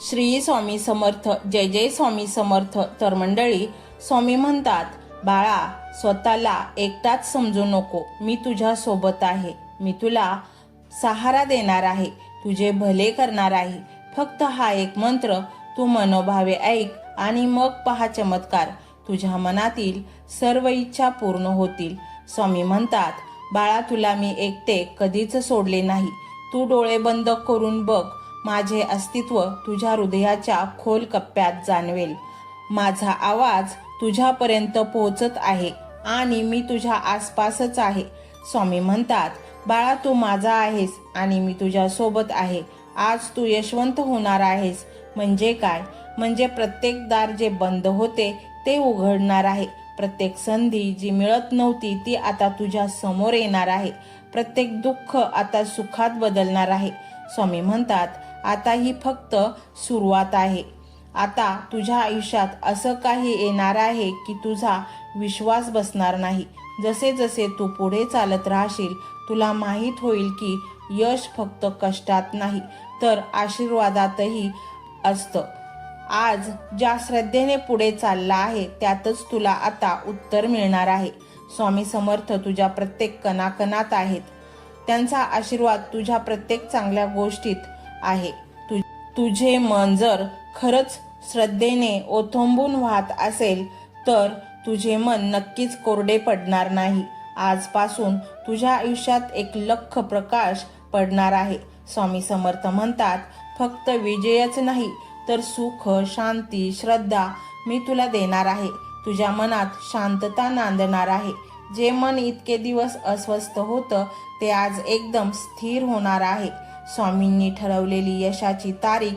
श्री स्वामी समर्थ जय जय स्वामी समर्थ तर मंडळी स्वामी म्हणतात बाळा स्वतःला एकटाच समजू नको. मी तुझ्या सोबत आहे. मी तुला सहारा देणार आहे. तुझे भले करणार आहे. फक्त हा एक मंत्र तू मनोभावे ऐक आणि मग पहा चमत्कार. तुझ्या मनातील सर्व इच्छा पूर्ण होतील. स्वामी म्हणतात बाळा तुला मी एकटे कधीच सोडले नाही. तू डोळे बंद करून बघ. माझे अस्तित्व तुझ्या हृदयाच्या खोल कप्प्यात जाणवेल. माझा आवाज तुझ्यापर्यंत पोहोचत आहे आणि मी तुझ्या आसपासच आहे. स्वामी म्हणतात बाळा तू माझा आहेस आणि मी तुझ्यासोबत आहे. आज तू यशवंत होणार आहेस. म्हणजे काय? म्हणजे प्रत्येक दार जे बंद होते ते उघडणार आहे. प्रत्येक संधी जी मिळत नव्हती ती आता तुझ्या समोर येणार आहे. प्रत्येक दुःख आता सुखात बदलणार आहे. स्वामी म्हणतात आता ही फक्त सुरुवात आहे. आता तुझ्या आयुष्यात असं काही येणार आहे की तुझा विश्वास बसणार नाही. जसे जसे तू पुढे चालत राहशील तुला माहीत होईल की यश फक्त कष्टात नाही तर आशीर्वादातही असतं. आज ज्या श्रद्धेने पुढे चालला आहे त्यातच तुला आता उत्तर मिळणार आहे. स्वामी समर्थ तुझ्या प्रत्येक कणाकणात आहेत. त्यांचा आशीर्वाद तुझ्या प्रत्येक चांगल्या गोष्टीत आहे. तु तुझे मन जर खरंच श्रद्धेने ओथंबून वाहत असेल तर तुझे मन नक्कीच कोरडे पडणार नाही. आजपासून तुझ्या आयुष्यात एक लख प्रकाश पडणार आहे. स्वामी समर्थ म्हणतात फक्त विजयच नाही तर सुख शांती श्रद्धा मी तुला देणार आहे. तुझ्या मनात शांतता नांदणार आहे. जे मन इतके दिवस अस्वस्थ होतं ते आज एकदम स्थिर होणार आहे. स्वामींनी ठरवलेली यशाची तारीख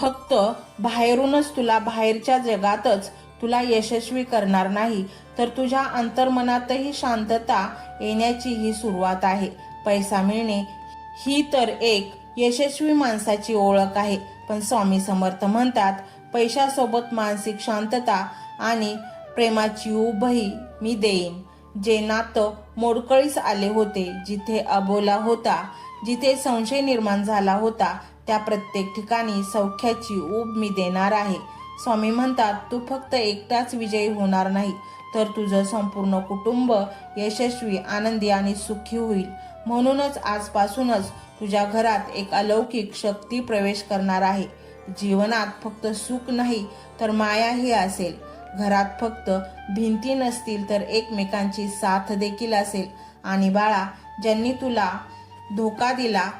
फक्त बाहेरूनच तुला बाहेरच्या जगातच तुला यशस्वी करणार नाही तर तुझ्या अंतर्मनातही शांतता येण्याची ही सुरुवात आहे. पैसा मिळणे ही तर एक यशस्वी माणसाची ओळख आहे पण स्वामी समर्थ म्हणतात पैशासोबत मानसिक शांतता आणि प्रेमाची उभही मी देईन. जे नातं मोडकळीस आले होते जिथे अबोला होता जिथे संशय निर्माण झाला होता त्या प्रत्येक ठिकाणी सौख्याची ऊब मी देणार आहे. स्वामी म्हणतात तू फक्त एकटाच विजयी होणार नाही तर तुझं संपूर्ण कुटुंब यशस्वी आनंदी आणि सुखी होईल. म्हणूनच आजपासूनच तुझ्या घरात एक अलौकिक शक्ती प्रवेश करणार आहे. जीवनात फक्त सुख नाही तर मायाही असेल. घरात फक्त भिंती नसतील तर एकमेकांची साथ देखील असेल. आणि बाळा ज्यांनी तुला धोका दिला.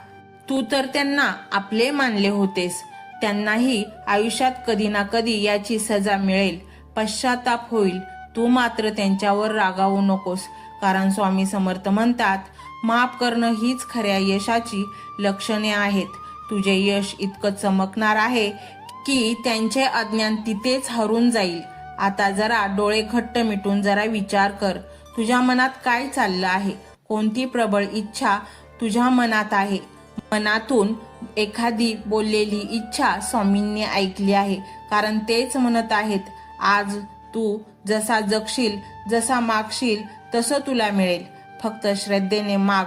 तू तर त्यांना आपले मानले होतेस. त्यांनाही आयुष्यात कधी ना कधी याची सजा मिळेल. पश्चाताप होईल. तू मात्र त्यांच्यावर रागावू नकोस. कारण स्वामी समर्थ म्हणतात माफ करणं हीच खऱ्या यशाची लक्षणे आहेत. तुझे यश इतकं चमकणार आहे की त्यांचे अज्ञान तिथेच हरून जाईल. आता जरा डोळे घट्ट मिटून जरा विचार कर. तुझ्या मनात काय चाललं आहे? कोणती प्रबळ इच्छा तुझ्या मनात आहे. मनातून एखादी बोललेली इच्छा स्वामींनी ऐकली आहे. कारण तेच म्हणत आहेत आज तू जसा जगशील जसा मागशील तसं तुला मिळेल. फक्त श्रद्धेने माग.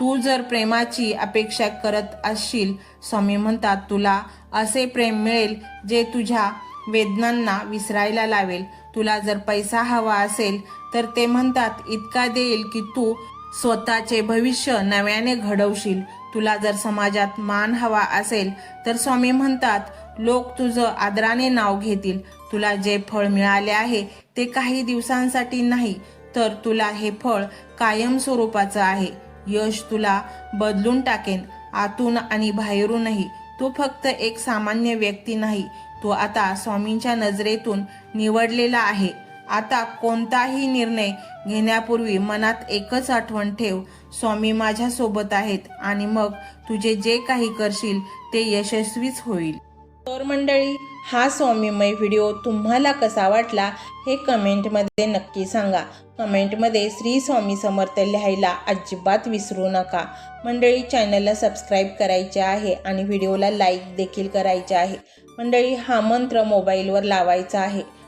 तू जर प्रेमाची अपेक्षा करत असशील स्वामी म्हणतात तुला असे प्रेम मिळेल जे तुझ्या वेदनांना विसरायला लावेल. तुला जर पैसा हवा असेल तर ते म्हणतात इतका देईल की तू स्वतःचे भविष्य नव्याने घडवशील. तुला जर समाजात मान हवा असेल तर स्वामी म्हणतात लोक तुझं आदराने नाव घेतील. तुला जे फळ मिळाले आहे ते काही दिवसांसाठी नाही तर तुला हे फळ कायम स्वरूपाचं आहे. यश तुला बदलून टाकेन आतून आणि बाहेरूनही. तू फक्त एक सामान्य व्यक्ती नाही तो आता स्वामींच्या नजरेतून निवडलेला आहे. आता कोणताही निर्णय घेण्यापूर्वी मनात एकच आठवण ठेव. स्वामी माझ्यासोबत आहेत आणि मग तुझे जे काही करशील ते यशस्वीच होईल. तर मंडळी हा स्वामीमय व्हिडिओ तुम्हाला कसा वाटला हे कमेंटमध्ये नक्की सांगा. कमेंटमध्ये श्री स्वामी समर्थ लिहायला अजिबात विसरू नका. मंडळी चॅनलला सबस्क्राईब करायचे आहे आणि व्हिडिओला लाईक देखील करायचे आहे. मंडळी हा मंत्र मोबाईलवर लावायचा आहे.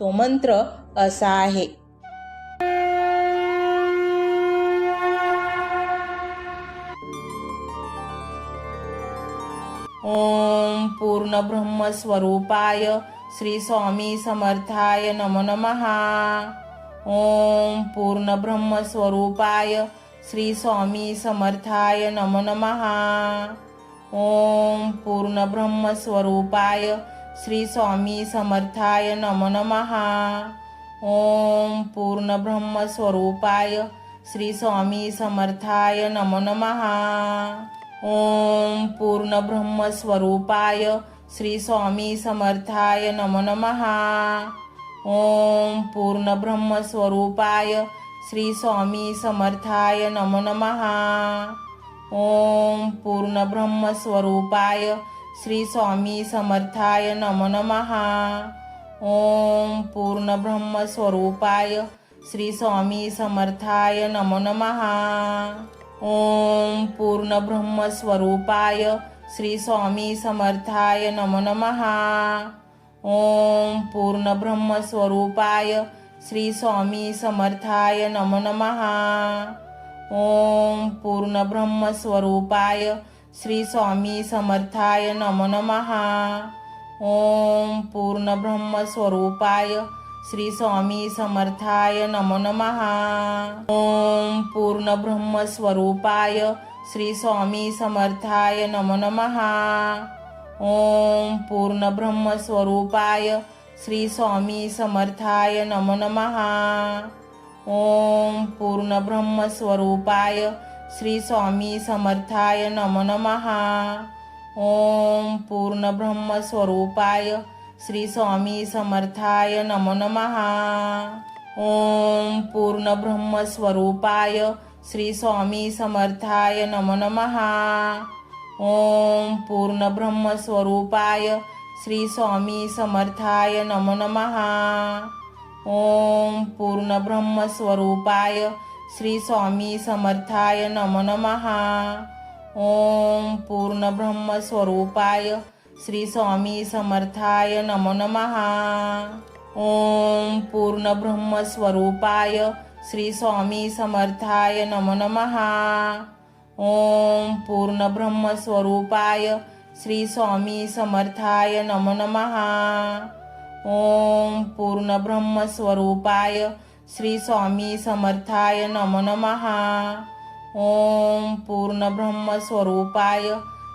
तो मंत्र असा आहे. ओम पूर्ण ब्रह्मस्वरूपाय श्री स्वामी समर्थाय नमो नमहा ओम पूर्ण ब्रह्मस्वरूपाय श्री स्वामी समर्थाय नमो नमहा ओम पूर्ण ब्रह्मस्वरूपाय श्री स्वामी समर्थाय नम नमहा ओम पूर्ण ब्रह्मस्वरूपाय श्री स्वामी समर्थाय नमो नमहा ओम पूर्ण ब्रह्मस्वरूपाय श्री स्वामी समर्थाय नम नमहा ओम पूर्ण ब्रह्मस्वरूपाय श्री स्वामी समर्थाय नम नमहा ओम पूर्ण ब्रह्मस्वरूपाय श्री स्वामी समर्थाय नम नमहा ओम पूर्ण ब्रह्म स्वरूपाय श्री स्वामी समर्थाय नमो नमहा ओम पूर्ण ब्रह्म स्वरूपाय श्री स्वामी समर्थाय नम नमहा ओम पूर्ण ब्रह्म स्वरूपाय श्री स्वामी समर्थाय नम नमहा ओम पूर्ण ब्रह्म स्वरूपाय श्री स्वामी समर्थाय नमो नमहा ओम पूर्ण ब्रह्मस्वरूपाय श्री स्वामी समर्थाय नमो नमहा ओम पूर्ण ब्रह्मस्वरूपाय श्री स्वामी समर्थाय नमो नमहा ओम पूर्ण ब्रह्मस्वरूपाय श्री स्वामी समर्थाय नमो नमहा ओम पूर्ण ब्रह्मस्वरूपाय श्री स्वामी समर्थाय नम नमहा ओम पूर्ण ब्रह्मस्वरूपाय श्री स्वामी समर्थाय नमो नमहा ओम पूर्ण ब्रह्मस्वरूपाय श्री स्वामी समर्थाय नमो नमहा ओम पूर्ण ब्रह्मस्वरूपाय श्री स्वामी समर्थाय नमो नमहा ओम पूर्ण ब्रह्मस्वरूपाय श्री स्वामी समर्थाय नमो नमहा. ओम पूर्ण ब्रह्मस्वरूपाय श्री स्वामी समर्थाय नमो नमहा. ओम पूर्ण ब्रह्मस्वरूपाय श्री स्वामी समर्थाय नमो नमहा. ओम पूर्ण ब्रह्मस्वरूपाय श्री स्वामी समर्थाय नमो नमहा. ओम पूर्ण ब्रह्मस्वरूपाय श्री स्वामी समर्थाय नमो नमहा ओम पूर्ण ब्रह्मस्वरूपाय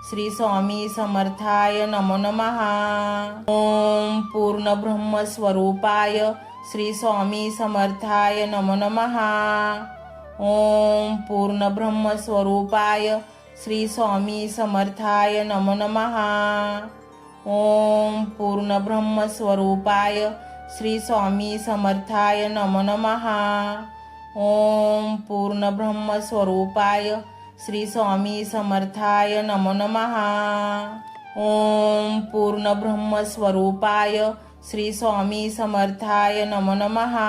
श्री स्वामी समर्थाय नमो नमहा ओम पूर्ण ब्रह्मस्वरूपाय श्री स्वामी समर्थाय नमो नमहा ओम पूर्ण ब्रह्म स्वरूपाय श्री स्वामी समर्थाय नमो नमहा ओम पूर्ण ब्रह्मस्वरूपाय श्री स्वामी समर्थाय नम नमहा ओम पूर्ण ब्रह्मस्वरूपाय श्री स्वामी समर्थाय नम नमहा ओम पूर्ण ब्रह्मस्वरूपाय श्री स्वामी समर्थाय नम नमहा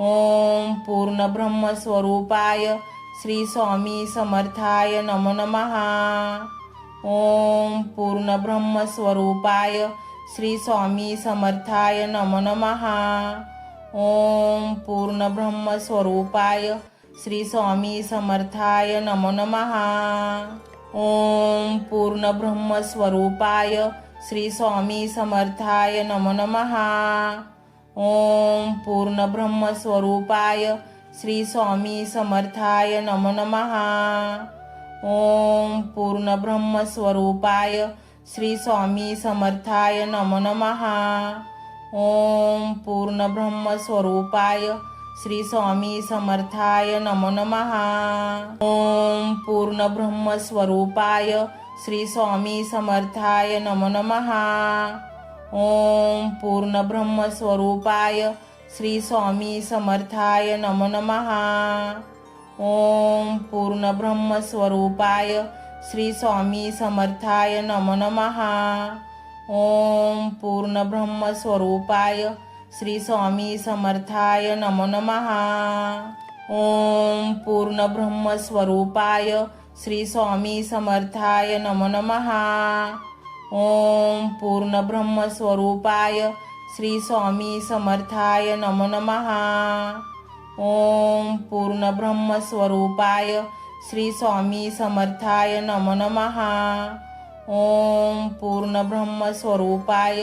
ओम पूर्ण ब्रह्मस्वरूपाय श्री स्वामी समर्थाय नम नमहा ओम पूर्ण ब्रह्मस्वरूपाय श्री स्वामी समर्थाय नम नमहा ओम पूर्ण ब्रह्मस्वरूपाय श्री स्वामी समर्थाय नम नमहा ओम पूर्ण ब्रह्मस्वरूपाय श्री स्वामी समर्थाय नम नमहा ओम पूर्ण ब्रह्मस्वरूपाय श्री स्वामी समर्थाय नम नमहा ओम पूर्ण ब्रह्मस्वरूपाय श्री स्वामी समर्थाय नमो नमहा. ओम पूर्ण ब्रह्म स्वरूपाय श्री स्वामी समर्थाय नमो नमहा. ओम पूर्ण ब्रह्म स्वरूपाय श्री स्वामी समर्थाय नमो नमहा. ओम पूर्ण ब्रह्म स्वरूपाय श्री स्वामी समर्थाय नमो नमहा. ओम पूर्ण ब्रह्म स्वरूपाय श्री स्वामी समर्थाय नमो नमहा ओम पूर्ण ब्रह्म स्वरूपाय श्री स्वामी समर्थाय नमो नमहा ओम पूर्ण ब्रह्म स्वरूपाय श्री स्वामी समर्थाय नमो नमहा ओम पूर्ण ब्रह्म स्वरूपाय श्री स्वामी समर्थाय नमो नमहा ओम पूर्ण ब्रह्म स्वरूपाय श्री स्वामी समर्थाय नम। नमहा ओम पूर्ण ब्रह्म स्वरूपाय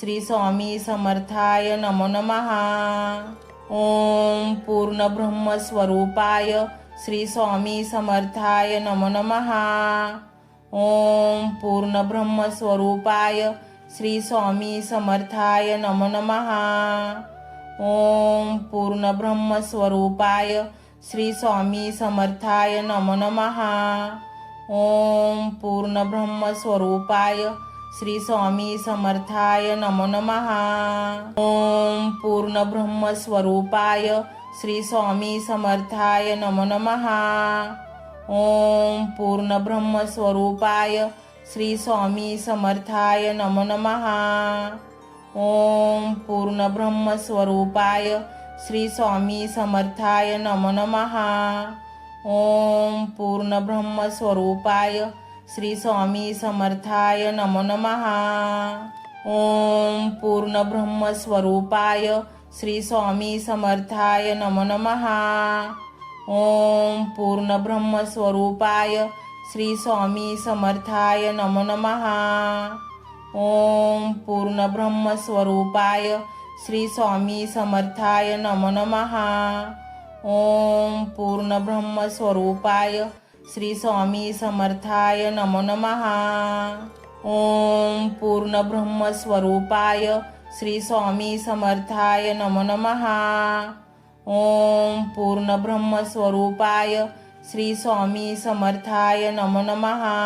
श्री स्वामी समर्थाय नम नमहा ओम पूर्ण ब्रह्म स्वरूपाय श्री स्वामी समर्थाय नम नमहा ओम पूर्ण ब्रह्म स्वरूपाय श्री स्वामी समर्थाय नम। नमहा ओम पूर्ण ब्रह्म स्वरूपाय श्री स्वामी समर्थाय नमो नमहा ओम पूर्ण ब्रह्म स्वरूपाय श्री स्वामी समर्थाय नमो नमहा ओम पूर्ण ब्रह्म स्वरूपाय श्री स्वामी समर्थाय नमो नमहा ओम पूर्ण ब्रह्म स्वरूपाय श्री स्वामी समर्थाय नमो नमहा ओम पूर्ण ब्रह्म स्वरूपाय श्री स्वामी समर्थाय नम नमहा. ओम पूर्ण ब्रह्म स्वरूपाय श्री स्वामी समर्थाय नमो नमहा. ओम पूर्ण ब्रह्म स्वरूपाय श्री स्वामी समर्थाय नम नमहा. ओम पूर्ण ब्रह्म स्वरूपाय श्री स्वामी समर्थाय नमो नमहा. ओम पूर्ण ब्रह्म स्वरूपाय श्री स्वामी समर्थाय नम नमहा. ओम पूर्ण ब्रह्म स्वरूपाय श्री स्वामी समर्थाय नम नमहा. ओम पूर्ण ब्रह्म स्वरूपाय श्री स्वामी समर्थाय नम नमहा. ओम पूर्ण ब्रह्म स्वरूपाय श्री स्वामी समर्थाय नम नमहा.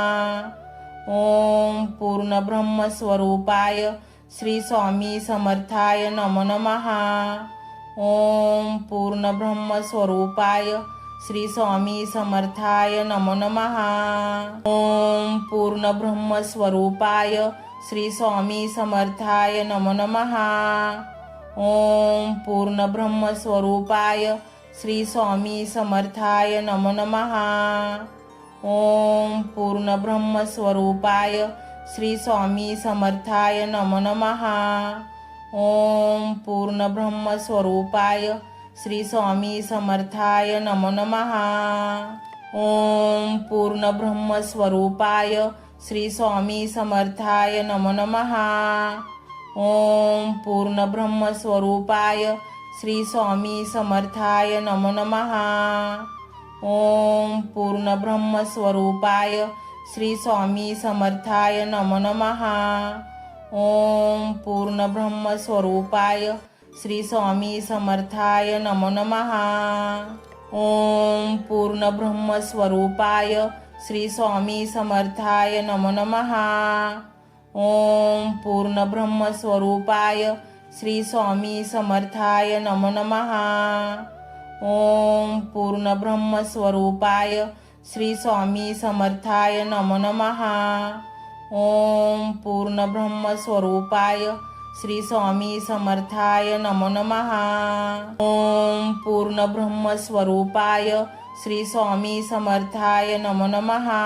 ओम पूर्ण ब्रह्म स्वरूपाय श्री स्वामी समर्थाय नम नमहा. ओम पूर्ण ब्रह्म स्वरूपाय श्री स्वामी समर्थाय नमो नमहा. ओम पूर्ण ब्रह्म स्वरूपाय श्री स्वामी समर्थाय नमो नमहा. ओम पूर्ण ब्रह्म स्वरूपाय श्री स्वामी समर्थाय नमो नमहा. ओम पूर्ण ब्रह्म स्वरूपाय श्री स्वामी समर्थाय नम नमहा ओम पूर्ण ब्रह्म स्वरूपाय श्री स्वामी समर्थाय नम नमहा ओम पूर्ण ब्रह्म स्वरूपाय श्री स्वामी समर्थाय नम नमहा ओम पूर्ण ब्रह्म स्वरूपाय श्री स्वामी समर्थाय नम नमहा ओम पूर्ण ब्रह्म स्वरूपाय श्री स्वामी समर्थाय नम नमहा ओम पूर्ण ब्रह्म स्वरूपाय श्री स्वामी समर्थाय नम नमहा ओम पूर्ण ब्रह्म स्वरूपाय श्री स्वामी समर्थाय नम नमहा ओम पूर्ण ब्रह्म स्वरूपाय श्री स्वामी समर्थाय नम नमहा ओम पूर्ण ब्रह्म स्वरूपाय श्री स्वामी समर्थाय नमो नमहा ओम पूर्ण ब्रह्म स्वरूपाय श्री स्वामी समर्थाय नमो नमहा ओम पूर्ण ब्रह्म स्वरूपाय श्री स्वामी समर्थाय नमो नमहा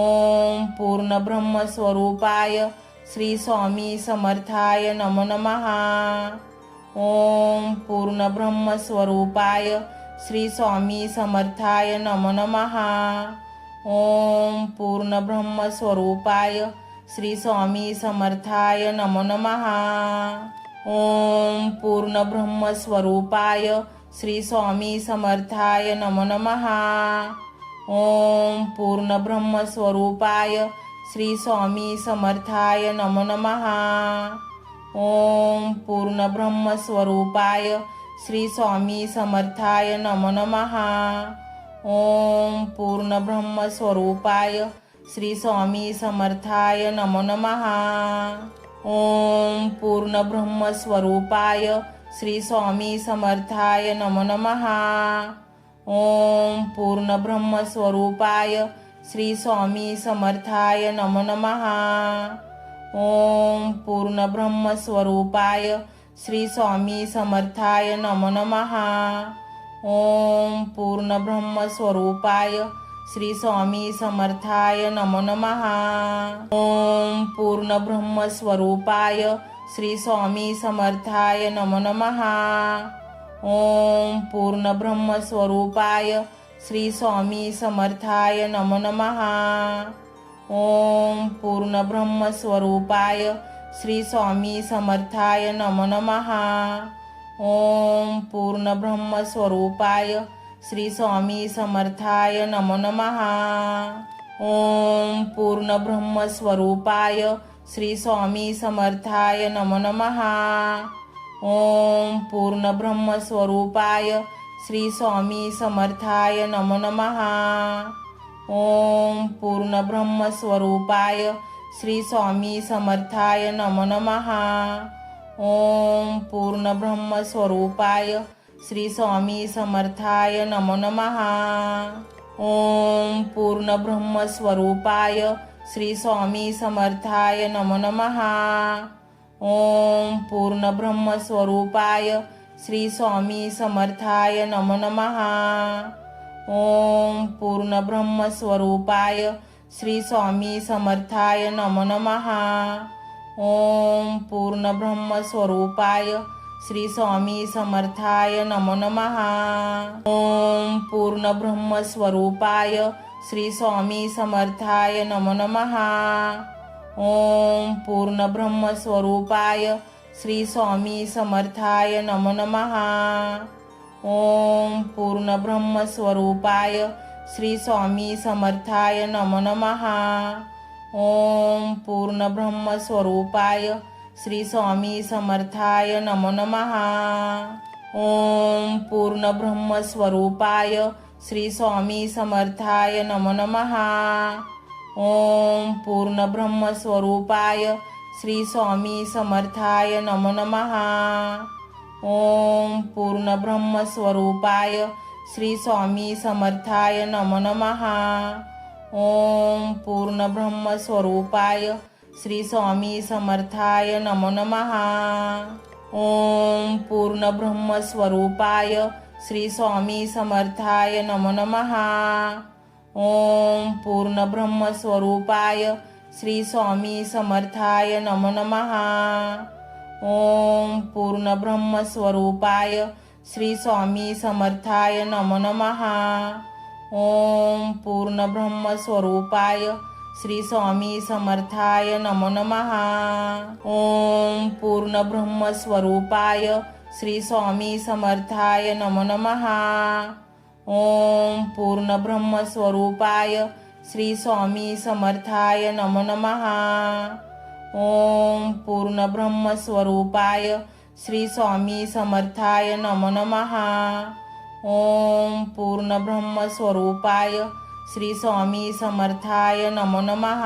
ओम पूर्ण ब्रह्म स्वरूपाय श्री स्वामी समर्थाय नमो नमहा ओम पूर्ण ब्रह्म स्वरूपाय श्री स्वामी समर्थाय नम नमहा. ओम पूर्ण ब्रह्म स्वरूपाय श्री स्वामी समर्थाय नम नमहा. ओम पूर्ण ब्रह्म स्वरूपाय श्री स्वामी समर्थाय नम नमहा. ओम पूर्ण ब्रह्म स्वरूपाय श्री स्वामी समर्थाय नम नमहा. ओम पूर्ण ब्रह्मस्वरूपाय श्री स्वामी समर्थाय नमो नमहा. ओम पूर्ण ब्रह्मस्वरूपाय श्री स्वामी समर्थाय नमो नमहा. ओम पूर्ण ब्रह्मस्वरूपाय श्री स्वामी समर्थाय नमो नमहा. ओम पूर्ण ब्रह्मस्वरूपाय श्री स्वामी समर्थाय नमो नमहा. ओम पूर्ण ब्रह्मस्वरूपाय श्री स्वामी समर्थाय नमो नमहा ओम पूर्ण ब्रह्मस्वरूपाय श्री स्वामी समर्थाय नमो नमहा ओम पूर्ण ब्रह्मस्वरूपाय श्री स्वामी समर्थाय नमो नमहा ओम पूर्ण ब्रह्मस्वरूपाय श्री स्वामी समर्थाय नमो नमहा ओम पूर्ण ब्रह्मस्वरूपाय श्री स्वामी समर्थाय नम नमहा ओम पूर्ण ब्रह्मस्वरूपाय श्री स्वामी समर्थाय नमो नमहा ओम पूर्ण ब्रह्मस्वरूपाय श्री स्वामी समर्थाय नम नमहा ओम पूर्ण ब्रह्मस्वरूपाय श्री स्वामी समर्थाय नमो नमहा ओम पूर्ण ब्रह्मस्वरूपाय श्री स्वामी समर्थाय नमो नमहा ओम पूर्ण ब्रह्म स्वरूपाय श्री स्वामी समर्थाय नमो नमहा ओम पूर्ण ब्रह्म स्वरूपाय श्री स्वामी समर्थाय नमो नमहा ओम पूर्ण ब्रह्मस्वरूपाय श्री स्वामी समर्थाय नमो नमहा ओम पूर्ण ब्रह्मस्वरूपाय श्री स्वामी समर्थाय नमो नमहा ओम पूर्ण ब्रह्मस्वरूपाय श्री स्वामी समर्थाय नमो नमहा ओम पूर्ण ब्रह्मस्वरूपाय श्री स्वामी समर्थाय नमो नमहा ओम पूर्ण ब्रह्मस्वरूपाय श्री स्वामी समर्थाय नमो नमहा ओम पूर्ण ब्रह्मस्वरूपाय श्री स्वामी समर्थाय नम नमहा ओम पूर्ण ब्रह्मस्वरूपाय श्री स्वामी समर्थाय नमो नमहा ओम पूर्ण ब्रह्मस्वरूपाय श्री स्वामी समर्थाय नमो नमहा ओम पूर्ण ब्रह्मस्वरूपाय श्री स्वामी समर्थाय नमो नमहा ओम पूर्ण ब्रह्मस्वरूपाय श्री स्वामी समर्थाय नमो नमहा ओम पूर्ण ब्रह्मस्वरूपाय श्री स्वामी समर्थाय नमो नमहा ओम पूर्ण ब्रह्मस्वरूपाय श्री स्वामी समर्थाय नमो नमहा ओम पूर्ण ब्रह्मस्वरूपाय श्री स्वामी समर्थाय नमो नमहा ओम पूर्ण ब्रह्मस्वरूपाय श्री स्वामी समर्थाय नमो नमहा ओम पूर्ण ब्रह्मस्वरूपाय श्री स्वामी समर्थाय नमो नमहा ओम पूर्ण ब्रह्मस्वरूपाय श्री स्वामी समर्थाय नमो नमहा ओम पूर्ण ब्रह्मस्वरूपाय श्री स्वामी समर्थाय नमो नमहा ओम पूर्ण ब्रह्मस्वरूपाय श्री स्वामी समर्थाय नमो नमहा. ओम पूर्ण ब्रह्मस्वरूपाय श्री स्वामी समर्थाय नमो नमः